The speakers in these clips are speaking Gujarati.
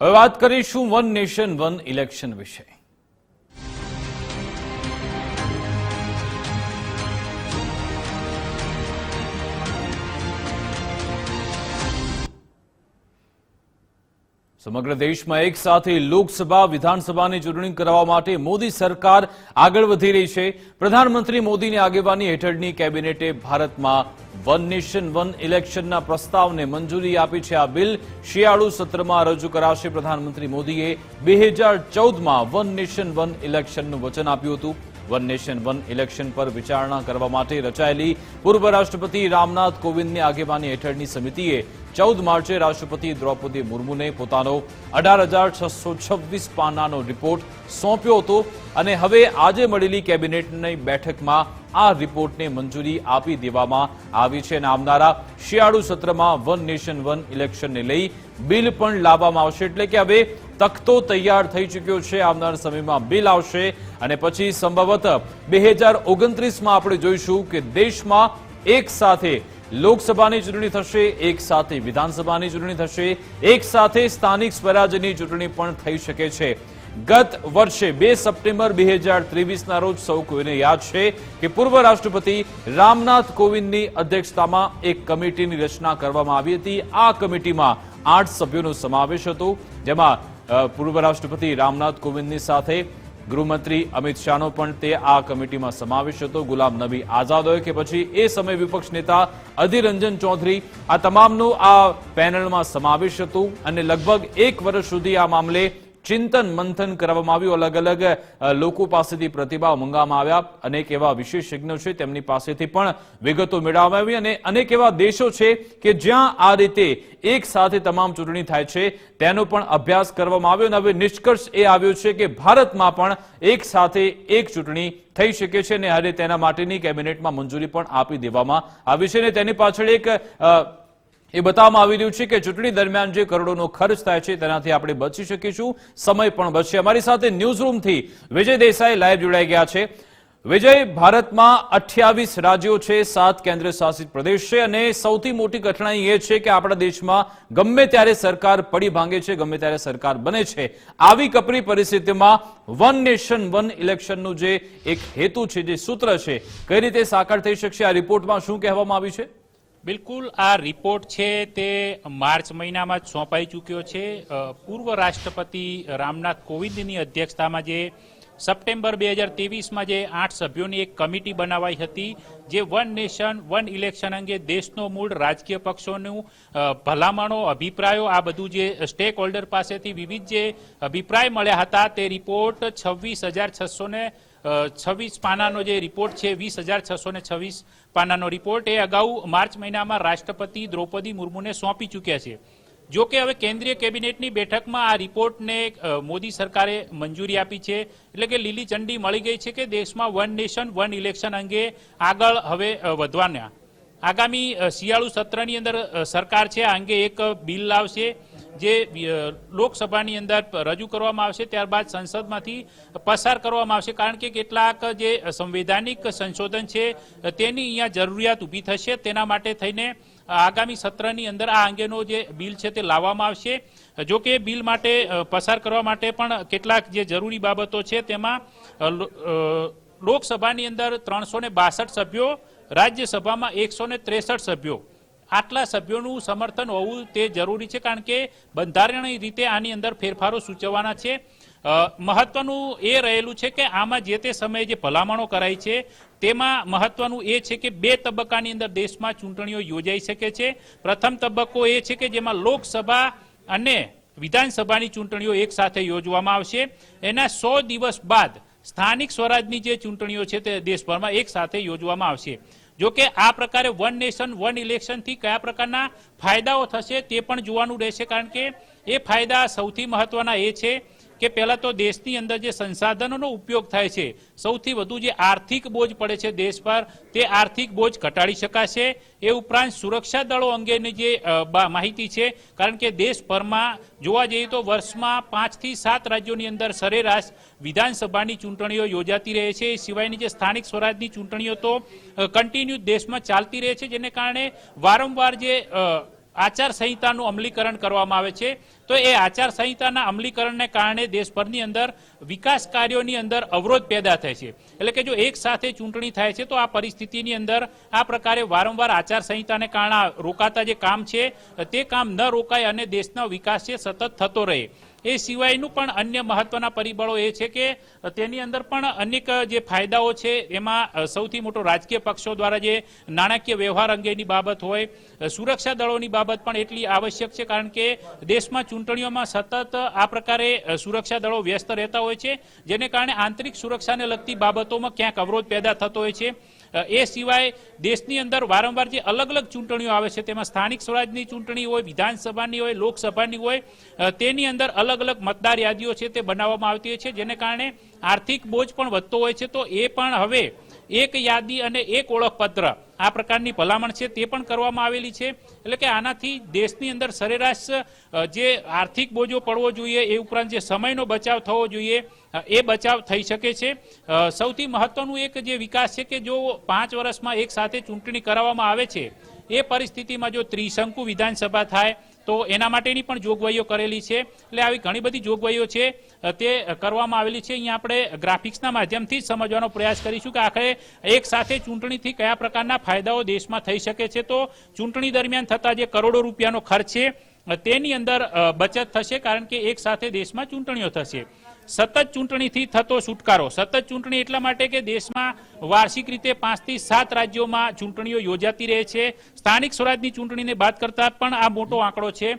હવે વાત કરીશું વન નેશન, વન ઇલેક્શન વિશે. સમગ્ર દેશમાં એક સાથે લોકસભા, વિધાનસભાની ચૂંટણી કરવા માટે મોદી સરકાર આગળ વધી રહી છે. પ્રધાનમંત્રી મોદીની આગેવાની હેઠળની કેબિનેટે ભારતમાં વન નેશન, વન ઇલેક્શનના પ્રસ્તાવને મંજૂરી આપી છે આ બિલ. શિયાળુ સત્રમાં રજૂ કરાશે પ્રધાનમંત્રી મોદીએ. બે હજાર ચૌદમાં વન નેશન, વન ઇલેક્શનનું વચન આપ્યું હતું. વન નેશન, વન ઇલેક્શન પર વિચારણા કરવા માટે રચાયેલી પૂર્વ રાષ્ટ્રપતિ રામનાથ કોવિંદની આગેવાની હેઠળની સમિતિએ ચૌદ માર્ચે રાષ્ટ્રપતિ દ્રૌપદી મુર્મુને પોતાનો અઢાર હજાર છસો છવ્વીસ પાનાનો રિપોર્ટ સોંપ્યો હતો અને હવે આજે મળેલી કેબિનેટની બેઠકમાં આ રિપોર્ટને મંજૂરી આપી દેવામાં આવી છે અને આવનારા શિયાળુ સત્રમાં વન નેશન, વન ઇલેક્શનને લઈ બિલ પણ લાવવામાં આવશે. એટલે કે હવે તખતો તૈયાર થઈ ચૂક્યો છે આવનાર સમયમાં બિલ આવશે અને પછી સંભવત બે હજાર ઓગણત્રીસમાં આપણે જોઈશું કે દેશમાં એક સાથે લોકસભાની ચૂંટણી થશે, એક સાથે વિધાનસભાની ચૂંટણી થશે, એક સાથે સ્થાનિક સ્વરાજ્યની ચૂંટણી પણ થઈ શકે છે. ગત વર્ષે બે સપ્ટેમ્બર બે હજાર ત્રેવીસના રોજ સૌ કોઈને યાદ છે કે પૂર્વ રાષ્ટ્રપતિ રામનાથ કોવિંદની અધ્યક્ષતામાં એક કમિટીની રચના કરવામાં આવી હતી. આ કમિટીમાં આઠ સભ્યોનો સમાવેશ હતો, જેમાં પૂર્વ રાષ્ટ્રપતિ રામનાથ કોવિંદની સાથે ગૃહમંત્રી અમિત શાહનો પણ તે આ કમિટીમાં સમાવેશ હતો. ગુલામ નબી આઝાદ હોય કે પછી એ સમય વિપક્ષ નેતા અધીર રંજન ચૌધરી આ તમામનું આ પેનલમાં સમાવેશ હતું અને લગભગ એક વર્ષ સુધી આ મામલે ચિંતન મંથન કરવામાં આવ્યું. અલગ અલગ લોકો પાસેથી પ્રતિભાવ મંગાવવામાં આવ્યા. અનેક એવા વિશેષજ્ઞો છે તેમની પાસેથી પણ વિગતો મેળવવામાં આવી અને અનેક એવા દેશો છે કે જ્યાં આ રીતે એક સાથે તમામ ચૂંટણી થાય છે, તેનો પણ અભ્યાસ કરવામાં આવ્યો અને હવે નિષ્કર્ષ એ આવ્યો છે કે ભારતમાં પણ એક સાથે એક ચૂંટણી થઈ શકે છે અને હવે તેના માટેની કેબિનેટમાં મંજૂરી પણ આપી દેવામાં આવી છે અને તેની પાછળ એક એ બતાવવામાં આવી રહ્યું છે કે ચૂંટણી દરમિયાન જે કરોડોનો ખર્ચ થાય છે, તેનાથી આપણે બચી શકીશું. સમય પણ બચશે. અમારી સાથે ન્યૂઝ રૂમથી વિજય દેસાઈ લાઈવ જોડાઈ ગયા છે. વિજય, ભારતમાં અઠ્યાવીસ રાજ્યો છે, સાત કેન્દ્ર શાસિત પ્રદેશ છે અને સૌથી મોટી કઠણાઈ એ છે કે આપણા દેશમાં ગમે ત્યારે સરકાર પડી ભાંગે છે, ગમે ત્યારે સરકાર બને છે. આવી કપરી પરિસ્થિતિમાં વન નેશન વન ઇલેક્શનનું જે એક હેતુ છે, જે સૂત્ર છે, કઈ રીતે સાકાર થઈ શકશે? આ રિપોર્ટમાં શું કહેવામાં આવ્યું છે? બિલકુલ, આ રિપોર્ટ છે તે માર્ચ મહિનામાં જ સોંપાઈ ચૂક્યો છે. પૂર્વ રાષ્ટ્રપતિ રામનાથ કોવિંદની અધ્યક્ષતામાં જે સપ્ટેમ્બર બે હજાર ત્રેવીસમાં જે આઠ સભ્યોની એક કમિટી બનાવાઈ હતી, જે વન નેશન, વન ઇલેક્શન અંગે દેશનો મૂળ રાજકીય પક્ષોનું ભલામણો, અભિપ્રાયો, આ બધું જે સ્ટેક હોલ્ડર પાસેથી વિવિધ જે અભિપ્રાય મળ્યા હતા, તે રિપોર્ટ છવ્વીસ હજાર છસો ને છવ્વીસ પાનાનો જે રિપોર્ટ છે, વીસ હજાર છસો ને છવ્વીસ પાનાનો રિપોર્ટ એ અગાઉ માર્ચ મહિનામાં રાષ્ટ્રપતિ દ્રૌપદી મુર્મુને સોંપી ચૂક્યા છે. જો કે હવે કેન્દ્રીય કેબિનેટની બેઠકમાં આ રિપોર્ટને મોદી સરકારે મંજૂરી આપી છે. એટલે કે લીલી ચંડી મળી ગઈ છે કે દેશમાં વન નેશન, વન ઇલેક્શન અંગે આગળ હવે વધવાના. આગામી શિયાળુ સત્રની અંદર સરકાર છે, આ અંગે એક બિલ લાવશે. જે લોકસભાની અંદર રજૂ કરવામાં આવશે, ત્યારબાદ સંસદમાંથી પસાર કરવામાં આવશે. કારણ કે કેટલાક જે સંવૈધાનિક સંશોધન છે તેની અહીંયા જરૂરિયાત ઊભી થશે. તેના માટે થઈને આગામી સત્રની અંદર આ અંગેનો જે બિલ છે તે લાવવામાં આવશે. જો કે બિલ માટે પસાર કરવા માટે પણ કેટલાક જે જરૂરી બાબતો છે, તેમાં લોકસભાની અંદર ત્રણસો સભ્યો, રાજ્યસભામાં એકસો ત્રેસઠ સભ્યો. આટલા સભ્યોનું સમર્થન હોવું તે જરૂરી છે કારણ કે બંધારણીય રીતે આની અંદર ફેરફારો સૂચવવાના છે. મહત્વનું એ રહેલું છે કે આમાં જે તે સમયે જે ભલામણો કરાઈ છે તેમાં મહત્વનું એ છે કે બે તબક્કાની અંદર દેશમાં ચૂંટણીઓ યોજાઈ શકે છે. પ્રથમ તબક્કો એ છે કે જેમાં લોકસભા અને વિધાનસભાની ચૂંટણીઓ એક સાથે યોજવામાં આવશે. એના સો દિવસ બાદ સ્થાનિક સ્વરાજની જે ચૂંટણીઓ છે તે દેશભરમાં એક સાથે યોજવામાં આવશે. જો કે આ પ્રકારે વન નેશન વન ઇલેક્શનથી કયા પ્રકારના ફાયદાઓ થશે તે પણ જોવાનું રહેશે કારણ કે એ ફાયદા સૌથી મહત્વના એ છે કે પહેલા તો દેશની અંદર જે સંસાધનોનો ઉપયોગ થાય છે, સૌથી વધુ જે આર્થિક બોજ પડે છે દેશ પર, તે આર્થિક બોજ ઘટાડી શકાશે. એ ઉપરાંત સુરક્ષા દળો અંગેની જે માહિતી છે, કારણ કે દેશભરમાં જોવા જઈએ તો વર્ષમાં પાંચથી સાત રાજ્યોની અંદર સરેરાશ વિધાનસભાની ચૂંટણીઓ યોજાતી રહે છે. એ સિવાયની જે સ્થાનિક સ્વરાજની ચૂંટણીઓ તો કન્ટિન્યુ દેશમાં ચાલતી રહે છે, જેને કારણે વારંવાર જે અ, આચારસંહિતાનું અમલીકરણ કરવામાં આવે છે. તો એ આચાર સંહિતાના અમલીકરણને કારણે દેશભરની અંદર વિકાસ કાર્યોની અંદર અવરોધ પેદા થાય છે. એટલે કે જો એક સાથે ચૂંટણી થાય છે તો આ પરિસ્થિતિની અંદર આ પ્રકારે વારંવાર આચાર સંહિતાને કારણે રોકાતા જે કામ છે તે કામ ન રોકાય અને દેશનો વિકાસ છે સતત થતો રહે. એ સિવાયનું પણ અન્ય મહત્વના પરિબળો એ છે કે, તેની અંદર પણ અનેક જે ફાયદાઓ છે, એમાં સૌથી મોટો રાજકીય પક્ષો દ્વારા જે નાણાકીય વ્યવહાર અંગેની બાબત હોય સુરક્ષા દળોની બાબત પણ એટલી આવશ્યક છે, કારણ કે દેશમાં ચૂંટણીઓમાં સતત, આ પ્રકારે સુરક્ષા દળો વ્યસ્ત રહેતા હોય છે, જેને કારણે આંતરિક સુરક્ષાને લગતી બાબતોમાં ક્યાંક અવરોધ પેદા થતો હોય છે. એ સિવાય દેશની અંદર વારંવાર જે અલગ અલગ ચૂંટણીઓ આવે છે, તેમાં સ્થાનિક સ્વરાજની ચૂંટણી હોય, વિધાનસભાની હોય, લોકસભાની હોય તેની અંદર અલગ અલગ મતદાર યાદીઓ છે તે બનાવવામાં આવતી હોય છે, જેને કારણે આર્થિક બોજ પણ વધતો હોય છે. તો એ પણ હવે એક યાદી અને એક ઓળખપત્ર આ પ્રકારની ભલામણ છે તે પણ કરવામાં આવેલી છે. એટલે કે આનાથી દેશની અંદર સરેરાશ જે આર્થિક બોજો પડવો જોઈએ, એ ઉપરાંત જે સમયનો બચાવ થવો જોઈએ એ બચાવ થઈ શકે છે. સૌથી મહત્વનું એક જે વિકાસ છે કે જો પાંચ વર્ષમાં એક સાથે ચૂંટણી કરાવવામાં આવે છે, એ પરિસ્થિતિમાં જો ત્રિશંકુ વિધાનસભા થાય, તો એના માટેની પણ જોગવાઈઓ કરેલી છે. એટલે આવી ઘણી બધી જોગવાઈઓ છે તે કરવામાં આવેલી છે. અહીંયા આપણે ગ્રાફિક્સના માધ્યમથી સમજવાનો પ્રયાસ કરીશું કે આખરે એક સાથે ચૂંટણીથી કયા પ્રકારના ફાયદાઓ દેશમાં થઈ શકે છે. તો ચૂંટણી દરમિયાન થતા જે કરોડો રૂપિયાનો ખર્ચ છે તેની અંદર બચત થશે કારણ કે એક સાથે દેશમાં ચૂંટણીઓ થશે. સતત ચૂંટણીથી થતો છુટકારો. સતત ચૂંટણી એટલા માટે કે દેશમાં વાર્ષિક રીતે પાંચથી સાત રાજ્યોમાં ચૂંટણીઓ યોજાતી રહે છે. સ્થાનિક સ્વરાજની ચૂંટણીને બાદ કરતા પણ આ મોટો આંકડો છે.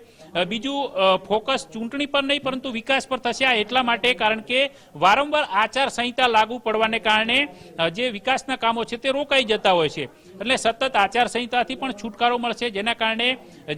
બીજું ફોકસ ચૂંટણી પર નહીં, પરંતુ વિકાસ પર થશે આ એટલા માટે કારણ કે વારંવાર આચાર સંહિતા લાગુ પડવાને કારણે જે વિકાસના કામો છે તે રોકાઈ જતા હોય છે. એટલે સતત આચાર સંહિતાથી પણ છુટકારો મળશે. જેના કારણે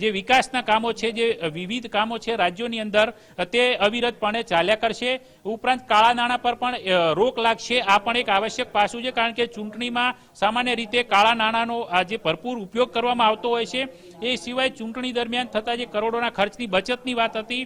જે વિકાસના કામો છે, જે વિવિધ કામો છે રાજ્યોની અંદર, તે અવિરતપણે ચાલ્યા કરશે. ઉપરાંત કાળા નાણાં પર પણ રોક લાગશે. આ પણ એક આવશ્યક પાસું છે, કારણ કે ચૂંટણીમાં સામાન્ય રીતે કાળા નાણાંનો આ જે ભરપૂર ઉપયોગ કરવામાં આવતો હોય છે, એ સિવાય ચૂંટણી દરમિયાન થતા જે કરોડોના ખર્ચની બચતની વાત હતી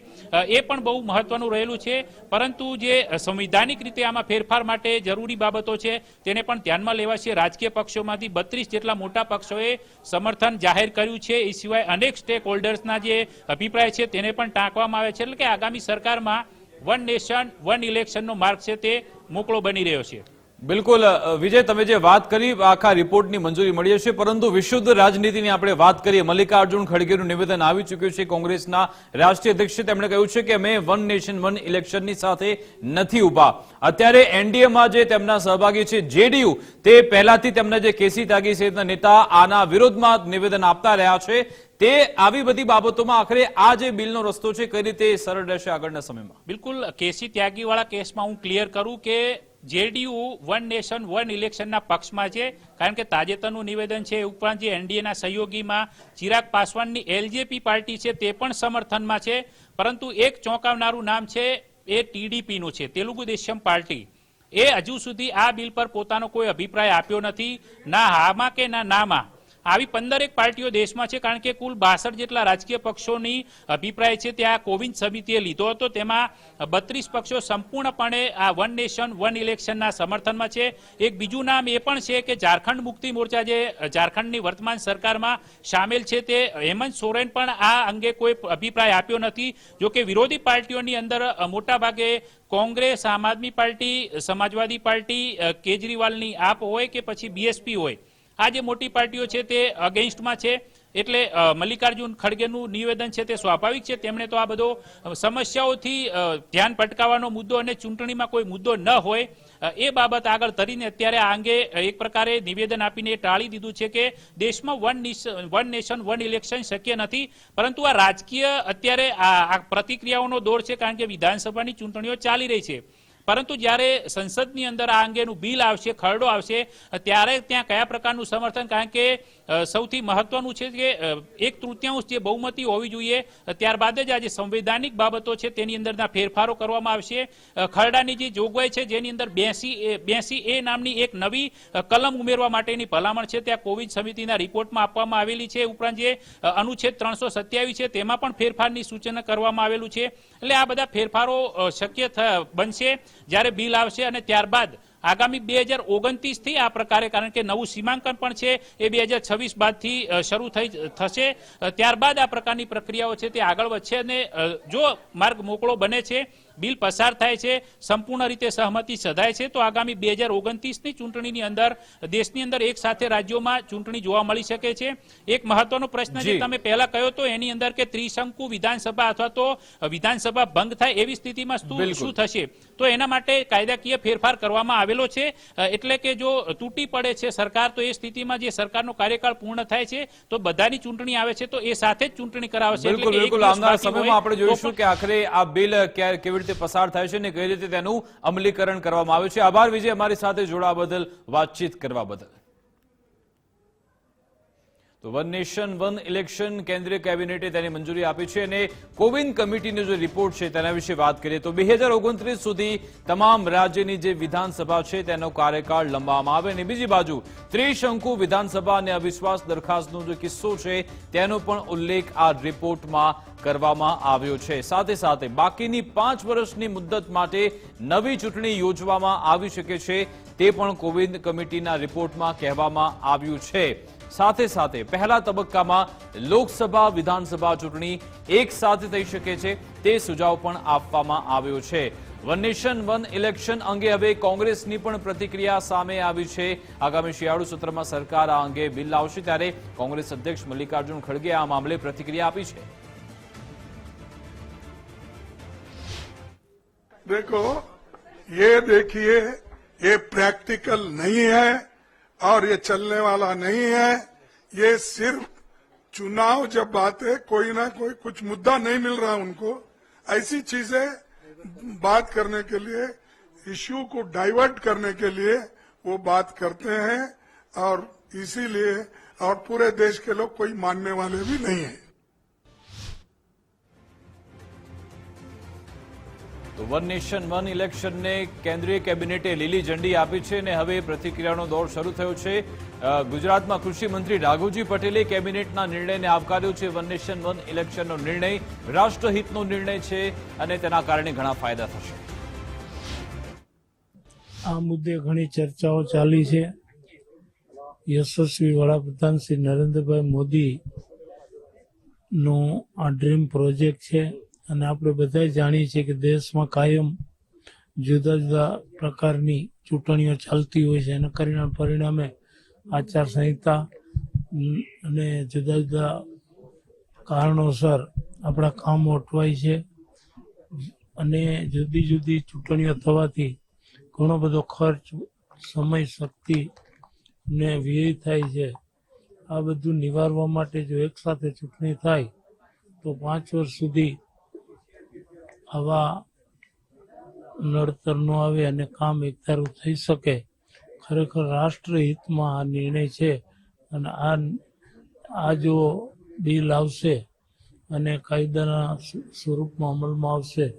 એ પણ બહુ મહત્વનું રહેલું છે. પરંતુ જે સંવિધાનિક રીતે આમાં ફેરફાર માટે જરૂરી બાબતો છે, તેને પણ ધ્યાનમાં લેવાશે. રાજકીય પક્ષોમાંથી બત્રીસ જેટલા મોટા પક્ષોએ સમર્થન જાહેર કર્યું છે, એ સિવાય અનેક સ્ટેક હોલ્ડર્સના જે અભિપ્રાય છે તેને પણ ટાંકવામાં આવે છે. એટલે કે આગામી સરકારમાં વન નેશન વન ઇલેક્શનનો માર્ગ છે તે મોકળો બની રહ્યો છે. બિલકુલ વિજય, તમે જે વાત કરી, આખા રિપોર્ટની મંજૂરી મળી હશે, પરંતુ વિશુદ્ધ રાજનીતિની આપણે વાત કરીએ. મલ્લિકાર્જુન ખડગેનું નિવેદન આવી ચૂક્યું છે કોંગ્રેસના રાષ્ટ્રીય અધ્યક્ષ તેમણે કહ્યું છે કે અમે વન નેશન, વન ઇલેક્શનની સાથે નથી ઊભા. અત્યારે એનડીએમાં જે તેમના સહભાગી છે, જેડીયુ, તે પહેલાથી તેમના જે કેસી ત્યાગી સહિતના નેતા આના વિરોધમાં નિવેદન આપતા રહ્યા છે. તે આવી બધી બાબતોમાં આખરે આ જે બિલનો રસ્તો છે, કઈ રીતે સરળ રહેશે આગળના સમયમાં? બિલકુલ, કેસી ત્યાગીવાળા કેસમાં હું ક્લિયર કરું કે જેડીયુ વન નેશન, વન ઇલેક્શનના પક્ષમાં છે. કારણ કે તાજેતરનું નિવેદન છે એ ઉપરાંત જે એનડીએના સહયોગીમાં ચિરાગ પાસવાનની એલજેપી પાર્ટી છે તે પણ સમર્થનમાં છે. પરંતુ એક ચોંકાવનારું નામ છે એ ટીડીપીનું છે, તેલુગુ દેશમ પાર્ટી. એ હજુ સુધી આ બિલ પર પોતાનો કોઈ અભિપ્રાય આપ્યો નથી. ના હામાં કે ના નામાં આવી પંદરેક પાર્ટીઓ દેશમાં છે, કારણ કે કુલ બાસઠ જેટલા રાજકીય પક્ષોની અભિપ્રાય છે ત્યાં કોવિંદ સમિતિએ લીધો હતો. તેમાં બત્રીસ પક્ષો સંપૂર્ણપણે આ વન નેશન, વન ઇલેક્શનના સમર્થનમાં છે. એક બીજું નામ એ પણ છે કે ઝારખંડ મુક્તિ મોરચા જે ઝારખંડની વર્તમાન સરકારમાં સામેલ છે, તે હેમંત સોરેન પણ આ અંગે કોઈ અભિપ્રાય આપ્યો નથી. જોકે વિરોધી પાર્ટીઓની અંદર મોટાભાગે કોંગ્રેસ, આમ આદમી પાર્ટી, સમાજવાદી પાર્ટી કેજરીવાલની આપ હોય કે પછી બીએસપી હોય. આ જે મોટી પાર્ટીઓ છે તે અગેન્સ્ટમાં છે. એટલે મલ્લિકાર્જુન ખડગેનું નિવેદન છે તે સ્વાભાવિક છે. તેમણે તો આ બધો સમસ્યાઓથી ધ્યાન ભટકાવવાનો મુદ્દો અને ચૂંટણીમાં કોઈ મુદ્દો ન હોય એ બાબત આગળ ધરીને અત્યારે આ અંગે એક પ્રકારે નિવેદન આપીને ટાળી દીધું છે કે દેશમાં one one nation, one election શક્ય નથી. પરંતુ આ રાજકીય અત્યારે આ પ્રતિક્રિયાઓનો દોર છે કારણ કે વિધાનસભાની ચૂંટણીઓ ચાલી રહી છે. પરંતુ જ્યારે સંસદની અંદર આ અંગેનું બિલ આવશે, ખરડો આવશે, ત્યારે ત્યાં કયા પ્રકારનું સમર્થન? કારણ કે સૌથી મહત્વનું છે કે એક તૃતીયાંશ જે બહુમતી હોવી જોઈએ, ત્યારબાદ જ આ જે સંવૈધાનિક બાબતો છે તેની અંદરના ફેરફારો કરવામાં આવશે. ખરડાની જે જોગવાઈ છે, જેની અંદર બેસી બેસી એ નામની એક નવી કલમ ઉમેરવા માટેની ભલામણ છે, ત્યાં કોવિડ સમિતિના રિપોર્ટમાં આપવામાં આવેલી છે. ઉપરાંત જે અનુચ્છેદ ત્રણસો સત્યાવીસ છે, તેમાં પણ ફેરફારની સૂચના કરવામાં આવેલું છે. એટલે આ બધા ફેરફારો શક્ય બનશે. જ્યારે બિલ આવશે અને ત્યારબાદ આગામી બે હજાર ઓગણત્રીસથી આ પ્રકારે, કારણ કે નવું સીમાંકન પણ છે, એ બે હજાર છવ્વીસ બાદથી શરૂ થઈ થશે. ત્યારબાદ આ પ્રકારની પ્રક્રિયાઓ છે તે આગળ વધશે અને જો માર્ગ મોકળો બને છે બિલ પસાર થાય છે સંપૂર્ણ રીતે સહમતિ સધાય છે તો આગામી બે હજાર ઓગણત્રીસની ચૂંટણીની અંદર દેશની અંદર એક સાથે રાજ્યોમાં ચૂંટણી જોવા મળી શકે છે. એક મહત્વનો પ્રશ્ન જે તમે પહેલા કહ્યો તો એની અંદર કે ત્રિશંકુ વિધાનસભા અથવા તો વિધાનસભા ભંગ થાય એવી સ્થિતિમાં શું શું થશે? તો એના માટે કાયદાકીય ફેરફાર કરવામાં આવેલો છે. એટલે કે જો તૂટી પડે છે સરકાર તો એ સ્થિતિમાં જે સરકારનો કાર્યકાળ પૂર્ણ થાય છે તો બધાની ચૂંટણી આવે છે તો એ સાથે જ ચૂંટણી કરાવશે. બિલકુલ કે બિલકુલ આવનારા સમયમાં આપણે જોઈશું કે આખરે આ બિલ ક્યારે કેવી રીતે પસાર થાય છે અને કઈ રીતે તેનું અમલીકરણ કરવામાં આવે છે. આભાર, વિજય, અમારી સાથે જોડાવા બદલ, વાતચીત કરવા બદલ. તો વન નેશન, વન ઇલેક્શન કેન્દ્રીય કેબિનેટે તેની મંજૂરી આપી છે અને કોવિન કમિટીનો જે રિપોર્ટ છે તેના વિશે વાત કરીએ તો બે સુધી તમામ રાજ્યની જે વિધાનસભા છે તેનો કાર્યકાળ લંબાવવામાં આવે અને બીજી બાજુ ત્રિશંકુ વિધાનસભા અને અવિશ્વાસ દરખાસ્તનો જે કિસ્સો છે તેનો પણ ઉલ્લેખ આ રિપોર્ટમાં કરવામાં આવ્યો છે. સાથે સાથે બાકીની પાંચ વર્ષની મુદ્દત માટે નવી ચૂંટણી યોજવામાં આવી શકે છે તે પણ કોવિંદ કમિટીના રિપોર્ટમાં કહેવામાં આવ્યું છે. સાથે સાથે પહેલા તબક્કામાં લોકસભા વિધાનસભા ચૂંટણી એક સાથે થઈ શકે છે તે સુઝાવ પણ આપવામાં આવ્યો છે વન નેશન વન ઇલેક્શન અંગે હવે કોંગ્રેસની પણ પ્રતિક્રિયા સામે આવી છે આગામી શિયાળુ સત્રમાં સરકાર આ અંગે બિલ લાવશે ત્યારે કોંગ્રેસ અધ્યક્ષ મલ્લિકાર્જુન ખડગે આ મામલે પ્રતિક્રિયા આપી છે देखो ये देखिए ये प्रैक्टिकल नहीं है और ये चलने वाला नहीं है। ये सिर्फ़ चुनाव जब बात है, कोई ना कोई कुछ मुद्दा नहीं मिल रहा उनको। ऐसी चीज़ें बात करने के लिए, इश्यू को डाइवर्ट करने के लिए वो बात करते हैं और इसीलिए और पूरे देश के लोग कोई मानने वाले भी नहीं है। વન નેશન, વન ઇલેક્શનને કેન્દ્રીય કેબિનેટે લીલી ઝંડી આપી છે અને હવે પ્રતિક્રિયાનો દોર શરૂ થયો છે. ગુજરાતમાં કૃષિ મંત્રી રાઘવજી પટેલે કેબિનેટના નિર્ણયને આવકાર્યો છે. વન નેશન, વન ઇલેક્શનનો નિર્ણય રાષ્ટ્રહિતનો નિર્ણય છે અને તેના કારણે ઘણા ફાયદા થશે. આ મુદ્દે ઘણી ચર્ચાઓ ચાલી છે. યશસ્વી વડાપ્રધાન શ્રી નરેન્દ્રભાઈ મોદી નો આ ડ્રીમ પ્રોજેક્ટ છે. અને આપણે બધા જાણીએ છીએ કે દેશમાં કાયમ જુદા જુદા પ્રકારની ચૂંટણીઓ ચાલતી હોય છે. એના પરિણામ પરિણામે આચારસંહિતા અને જુદા જુદા કારણોસર આપણા કામો અટવાય છે. અને જુદી જુદી ચૂંટણીઓ થવાથી ઘણો બધો ખર્ચ, સમય, શક્તિ ને વ્યય થાય છે. આ બધું નિવારવા માટે જો એકસાથે ચૂંટણી થાય, તો પાંચ વર્ષ સુધી આવા નડતર ન આવે અને કામ એકધારું થઈ શકે. ખરેખર રાષ્ટ્રહિતમાં આ નિર્ણય છે અને આ આ જો બિલ આવશે અને કાયદાના સ્વ- સ્વરૂપમાં અમલમાં આવશે